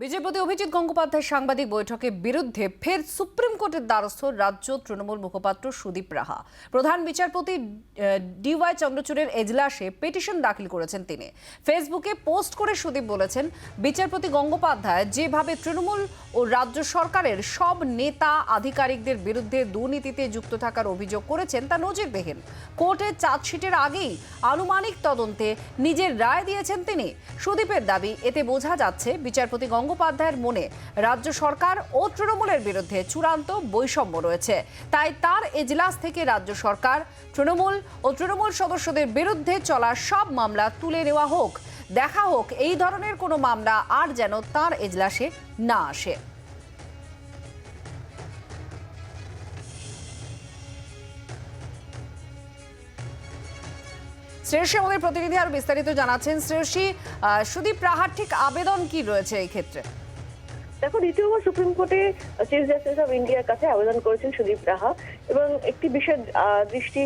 BJP Abhijit Gangopadhyay সাংবাদিক বৈঠকের বিরুদ্ধে ফের সুপ্রিম কোর্টের দ্বারস্থ রাজ্য তৃণমূল মুখপাত্র সুদীপ রাহা। প্রধান বিচারপতি ডিওয়াই চন্দ্রচূড়ের এজলাসে পিটিশন দাখিল করেছেন তিনি। ফেসবুকে পোস্ট করে সুদীপ বলেছেন, বিচারপতি গঙ্গোপাধ্যায় যেভাবে তৃণমূল ও রাজ্য সরকারের সব নেতা আধিকারিকদের বিরুদ্ধে দুর্নীতিতে যুক্ত থাকার অভিযোগ করেছেন, তা নজির নজিরবিহীন। কোর্টের চার্জশিটের আগেই আনুমানিক তদন্তে নিজের রায় দিয়েছেন তিনি। সুদীপের দাবি, এতে বোঝা যাচ্ছে বিচারপতি গঙ্গোপাধ্যায়ের মনে রাজ্য সরকার ও তৃণমূলের বিরুদ্ধে চূড়ান্ত বৈষম্য রয়েছে। তাই তার এজলাস থেকে রাজ্য সরকার, তৃণমূল ও তৃণমূল সদস্যদের বিরুদ্ধে চলা সব মামলা তুলে নেওয়া হোক। দেখা হোক, এই ধরনের কোনো মামলা আর যেন তার এজলাসে না আসে। শ্রেয়সী আমাদের প্রতিনিধি আর বিস্তারিত জানাচ্ছেন। শ্রেয়সী সুদীপ রাহার ঠিক আবেদন কি রয়েছে এই ক্ষেত্রে? দেখো দ্বিতীয়বার সুপ্রিম কোর্টে চিফ জাস্টিস অফ ইন্ডিয়ার কাছে আবেদন করেছেন সুদীপ রাহা এবং একটি বিষয় দৃষ্টি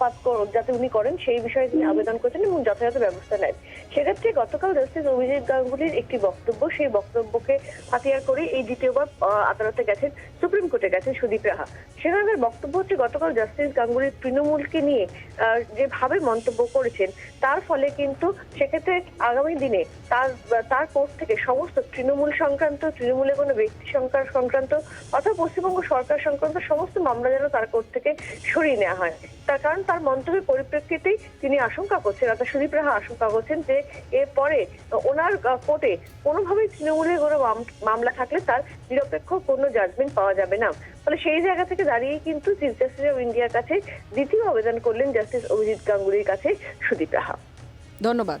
পাত যাতে উনি করেন সেই বিষয়ে তিনি আবেদন করেছেন এবং যথাযথ ব্যবস্থা নেন। সেক্ষেত্রে গতকাল জাস্টিস অভিজিৎ গাঙ্গুলির একটি বক্তব্য, সেই বক্তব্যকে হাতিয়ার করে এই দ্বিতীয়বার আদালতে গেছেন সুপ্রিম কোর্টে গেছে সুদীপ রাহা। সেখানকার বক্তব্য হচ্ছে গতকাল জাস্টিস গাঙ্গুলির তৃণমূলকে নিয়ে যেভাবে মন্তব্য করেছেন, তার ফলে কিন্তু সেক্ষেত্রে আগামী দিনে তার তার কোর্ট থেকে সমস্ত তৃণমূল সংক্রান্ত, তৃণমূলের কোনো ব্যক্তি সংক্রান্ত সংক্রান্ত অথবা পশ্চিমবঙ্গ সরকার সংক্রান্ত সমস্ত মামলা যেন তার কোর্ট থেকে সরিয়ে নেওয়া হয়। তার কারণ তার মন্তব্যের পরিপ্রেক্ষিতেই তিনি আশঙ্কা করছেন, অর্থাৎ সুদীপ রাহা আশঙ্কা করছেন যে এরপরে ওনার কোর্টে কোনোভাবেই তৃণমূলের কোনো মাম- মামলা থাকলে তার নিরপেক্ষ কোনো জাজমেন্ট পাওয়া যাবে না। ফলে সেই জায়গা থেকে দাঁড়িয়ে কিন্তু চিফ জাস্টিস অফ ইন্ডিয়ার কাছে দ্বিতীয় আবেদন করলেন জাস্টিস অভিজিৎ গাঙ্গুলির কাছে সুদীপ রাহা। ধন্যবাদ।